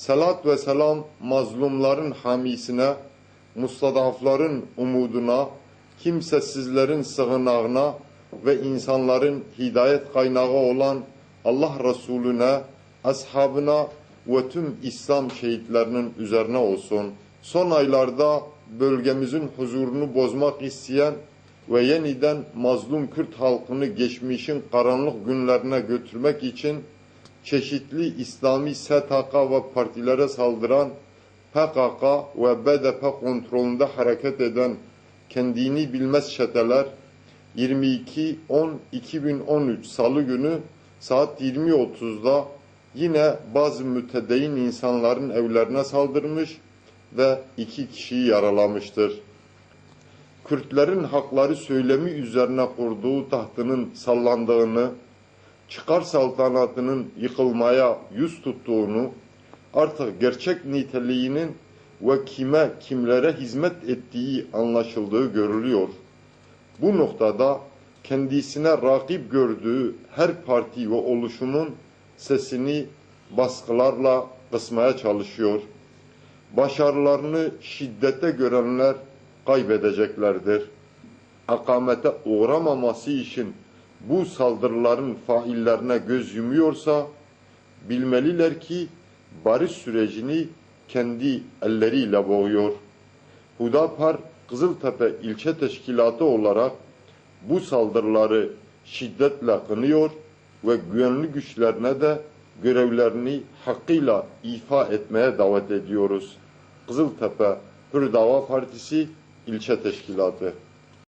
Selat ve selam mazlumların hamisine, mustadafların umuduna, kimsesizlerin sığınağına ve insanların hidayet kaynağı olan Allah Resulüne, ashabına ve tüm İslam şehitlerinin üzerine olsun. Son aylarda bölgemizin huzurunu bozmak isteyen ve yeniden mazlum Kürt halkını geçmişin karanlık günlerine götürmek için çeşitli İslami STK ve partilere saldıran PKK ve BDP kontrolünde hareket eden kendini bilmez çeteler 22-10-2013 Salı günü saat 20.30'da yine bazı mütedeyyin insanların evlerine saldırmış ve iki kişiyi yaralamıştır. Kürtlerin hakları söylemi üzerine kurduğu tahtının sallandığını, çıkar saltanatının yıkılmaya yüz tuttuğunu, artık gerçek niteliğinin ve kime, kimlere hizmet ettiği anlaşıldığı görülüyor. Bu noktada kendisine rakip gördüğü her parti ve oluşumun sesini baskılarla kısmaya çalışıyor. Başarılarını şiddete görenler kaybedeceklerdir. Akamete uğramaması için bu saldırıların faillerine göz yumuyorsa bilmeliler ki barış sürecini kendi elleriyle boğuyor. Hudapar Kızıltepe ilçe teşkilatı olarak bu saldırıları şiddetle kınıyor ve güvenli güçlerine de görevlerini hakkıyla ifa etmeye davet ediyoruz. Kızıltepe Hür Dava Partisi ilçe teşkilatı.